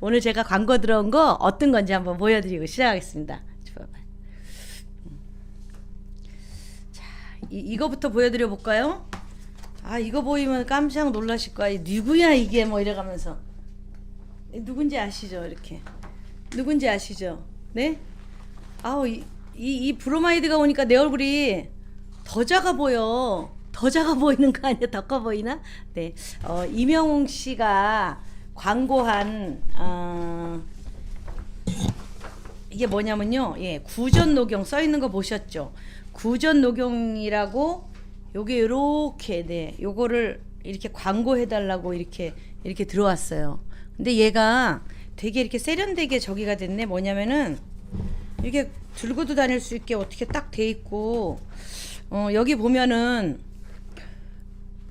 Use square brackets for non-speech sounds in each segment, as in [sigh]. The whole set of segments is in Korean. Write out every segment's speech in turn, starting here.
오늘 제가 광고 들어온 거 어떤 건지 한번 보여드리고 시작하겠습니다. 자, 이, 이거부터 보여드려 볼까요? 아, 이거 보이면 깜짝 놀라실 거야. 누구야 이게 뭐 이래가면서 누군지 아시죠? 이렇게 누군지 아시죠? 네? 아우 이, 이, 이 브로마이드가 오니까 내 얼굴이 더 작아 보여. 더 작아 보이는 거 아니야? 더 커 보이나? 네. 어, 이명웅 씨가 광고한 어, 이게 뭐냐면요. 예, 구전 녹용 써 있는 거 보셨죠? 구전 녹용이라고 요게 요렇게 네. 요거를 이렇게 광고해 달라고 이렇게 이렇게 들어왔어요. 근데 얘가 되게 이렇게 세련되게 저기가 됐네. 뭐냐면은 이게 들고도 다닐 수 있게 어떻게 딱 돼 있고 어, 여기 보면은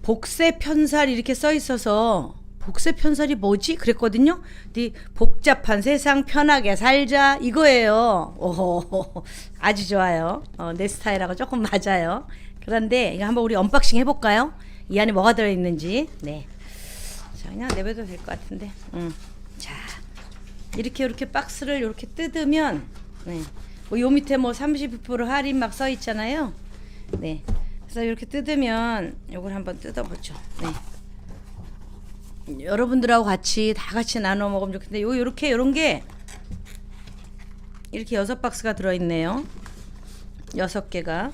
복세 편살 이렇게 써 있어서 복세 편살이 뭐지? 그랬거든요. 근데 복잡한 세상 편하게 살자 이거예요. 오, 아주 좋아요. 어, 내 스타일하고 조금 맞아요. 그런데 이거 한번 우리 언박싱 해볼까요? 이 안에 뭐가 들어 있는지. 네. 자, 그냥 내버려도 될 것 같은데. 음. 자, 이렇게 이렇게 박스를 이렇게 뜯으면, 네. 뭐 요 밑에 뭐 30% 할인 막 써 있잖아요. 네. 그래서 이렇게 뜯으면 요걸 한번 뜯어보죠. 네. 여러분들하고 같이 다 같이 나눠 먹으면 좋겠는데 요 요렇게 요런 게 이렇게 여섯 박스가 들어 있네요. 여섯 개가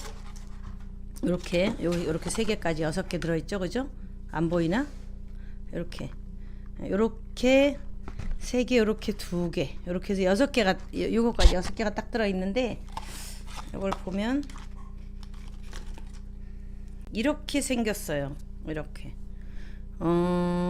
이렇게 여기 이렇게 세 개까지 여섯 개 들어 있죠. 그죠? 안 보이나? 이렇게 요렇게 세 개, 요렇게 두 개, 요렇게 해서 여섯 개가 요- 요거까지 여섯 개가 딱 들어 있는데 이걸 보면 이렇게 생겼어요. 이렇게. 어,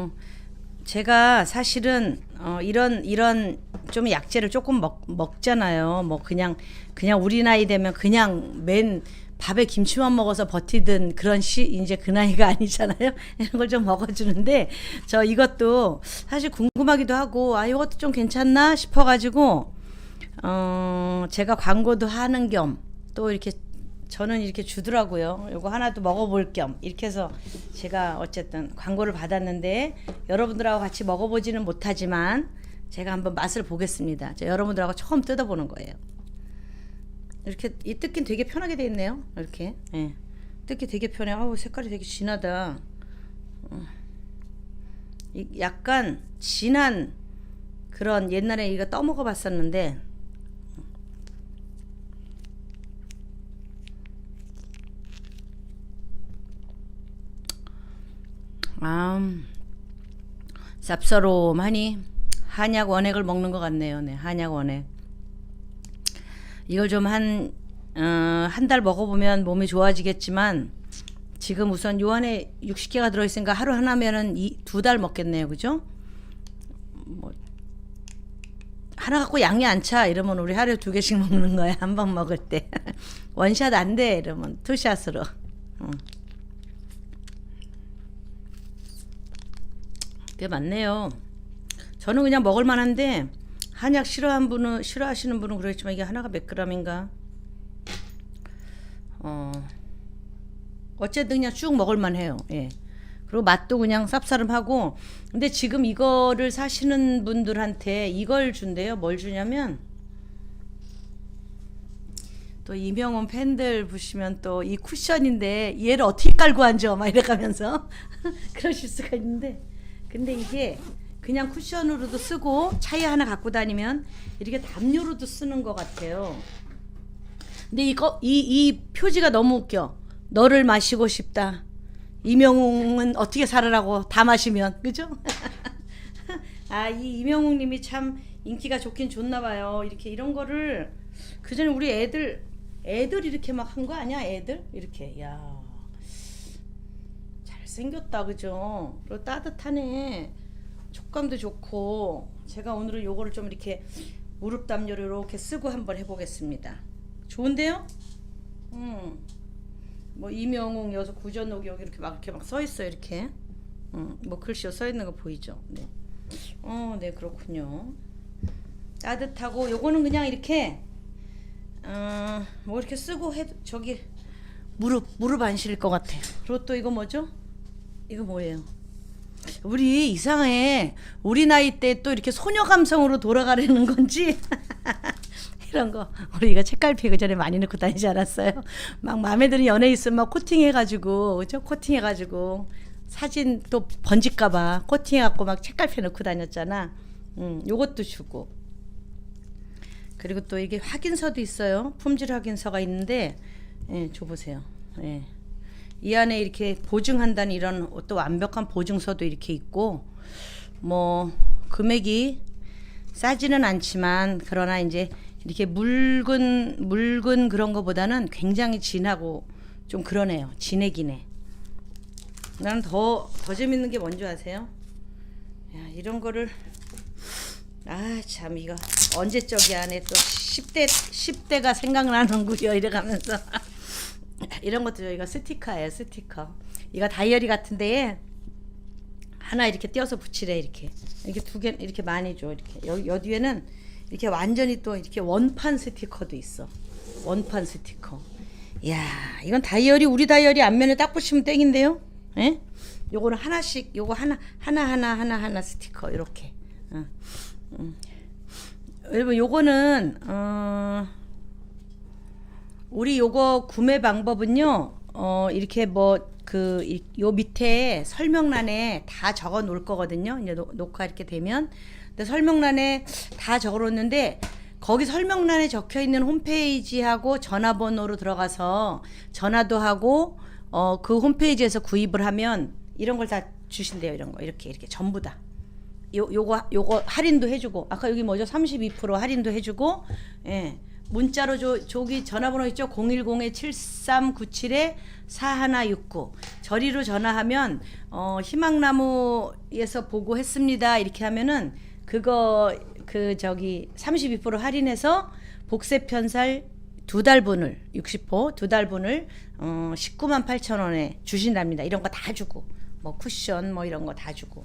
제가 사실은 어, 이런 이런 좀 약재를 조금 먹, 먹잖아요. 뭐 그냥 그냥 우리 나이 되면 그냥 맨 밥에 김치만 먹어서 버티던 그런 시 이제 그 나이가 [laughs] 아니잖아요. 이런 걸 좀 먹어주는데 저 이것도 사실 궁금하기도 하고 아 이것도 좀 괜찮나 싶어가지고 어 제가 광고도 하는 겸 또 이렇게 저는 이렇게 주더라고요. 요거 하나도 먹어볼 겸 이렇게 해서 제가 어쨌든 광고를 받았는데 여러분들하고 같이 먹어보지는 못하지만 제가 한번 맛을 보겠습니다. 저 여러분들하고 처음 뜯어보는 거예요. 이렇게 이 뜯긴 되게 편하게 돼 있네요. 이렇게 예. 뜯기 되게 편해. 아우 색깔이 되게 진하다. 어. 이 약간 진한 그런 옛날에 이거 떠먹어 봤었는데 아, 쌉싸롬하니 한약 원액을 먹는 것 같네요. 네, 한약 원액. 이걸 좀 한 어, 한 달 먹어보면 몸이 좋아지겠지만 지금 우선 요 안에 60개가 들어있으니까 하루 하나면은 두 달 먹겠네요, 그죠? 뭐 하나 갖고 양이 안 차 이러면 우리 하루에 두 개씩 먹는 거야 [laughs] 한 번 먹을 때 [laughs] 원샷 안 돼 이러면 투샷으로. 응. 꽤 많네요. 저는 그냥 먹을 만한데 한약 싫어하는 분은 싫어하시는 분은 그러겠지만 이게 하나가 몇 그램인가? 어 어쨌든 그냥 쭉 먹을 만해요. 예. 그리고 맛도 그냥 쌉싸름하고 근데 지금 이거를 사시는 분들한테 이걸 준대요. 뭘 주냐면 또 이명훈 팬들 보시면 또 이 쿠션인데 얘를 어떻게 깔고 앉아 막 이래 가면서 [laughs] 그러실 수가 있는데 근데 이게 그냥 쿠션으로도 쓰고 차에 하나 갖고 다니면 이렇게 담요로도 쓰는 것 같아요. 근데 이거 이, 이 표지가 너무 웃겨. 너를 마시고 싶다. 이명웅은 어떻게 살아라고 다 마시면 그죠? [laughs] 아 이 이명웅님이 참 인기가 좋긴 좋나 봐요. 이렇게 이런 거를 그 전에 우리 애들 애들 이렇게 막 한 거 아니야? 애들 이렇게 야잘 생겼다 그죠? 그리고 따뜻하네. 촉감도 좋고 제가 오늘은 요거를 좀 이렇게 무릎 담요를 이렇게 쓰고 한번 해보겠습니다. 좋은데요? 음. 뭐 이명웅 여서 구전옥 여기 이렇게 막 이렇게 막 써 있어 요 이렇게. 음. 뭐 글씨가 써 있는 거 보이죠? 네. 어, 네 그렇군요. 따뜻하고 요거는 그냥 이렇게 어, 뭐 이렇게 쓰고 해 저기 무릎 무릎 안 실릴 것 같아. 그리고 또 이거 뭐죠? 이거 뭐예요? 우리 이상해. 우리 나이 때 또 이렇게 소녀 감성으로 돌아가려는 건지. [laughs] 이런 거 우리가 책갈피 그 전에 많이 넣고 다니지 않았어요? 막 마음에 드는 연애 있으면 막 코팅해가지고 그죠? 코팅해가지고 사진 또 번질까봐 코팅해갖고 막 책갈피 넣고 다녔잖아. 음, 요것도 주고 그리고 또 이게 확인서도 있어요. 품질 확인서가 있는데 예, 줘 보세요. 예. 이 안에 이렇게 보증한다는 이런 또 완벽한 보증서도 이렇게 있고 뭐 금액이 싸지는 않지만 그러나 이제 이렇게 묽은 묽은 그런 거보다는 굉장히 진하고 좀 그러네요. 진해기네. 난더더 재밌는 게 뭔지 아세요? 야, 이런 거를 아 참 이거 언제적이 안에 또 10대 10대가 생각나는구요 이래 가면서 [laughs] 이런 것도 이거 스티커예요 스티커 이거 다이어리 같은데 하나 이렇게 띄어서 붙이래 이렇게 이렇게 두 개 이렇게 많이 줘 이렇게 여기 여 뒤에는 이렇게 완전히 또 이렇게 원판 스티커도 있어 원판 스티커 이야 이건 다이어리 우리 다이어리 앞면에 딱 붙이면 땡인데요 예? 요거는 하나씩 요거 하나 하나 하나 하나 하나 스티커 이렇게 어. 음. 여러분 요거는 어 우리 요거 구매 방법은요. 어 이렇게 뭐 그 요 밑에 설명란에 다 적어 놓을 거거든요. 이제 녹- 녹화 이렇게 되면 근데 설명란에 다 적어 놓는데 거기 설명란에 적혀 있는 홈페이지하고 전화번호로 들어가서 전화도 하고 어 그 홈페이지에서 구입을 하면 이런 걸 다 주신대요. 이런 거 이렇게 이렇게 전부 다. 요 요거 요거 할인도 해주고 아까 여기 뭐죠 32% 할인도 해주고 예 문자로 저 저기 전화번호 있죠? 010에 7397에 4169 저리로 전화하면 어 희망나무에서 보고 했습니다. 이렇게 하면은 그거 그 저기 32% 할인해서 복세 편살 두 달분을 60호 두 달분을 어 19만 8천 원에 주신답니다. 이런 거 다 주고 뭐 쿠션 뭐 이런 거 다 주고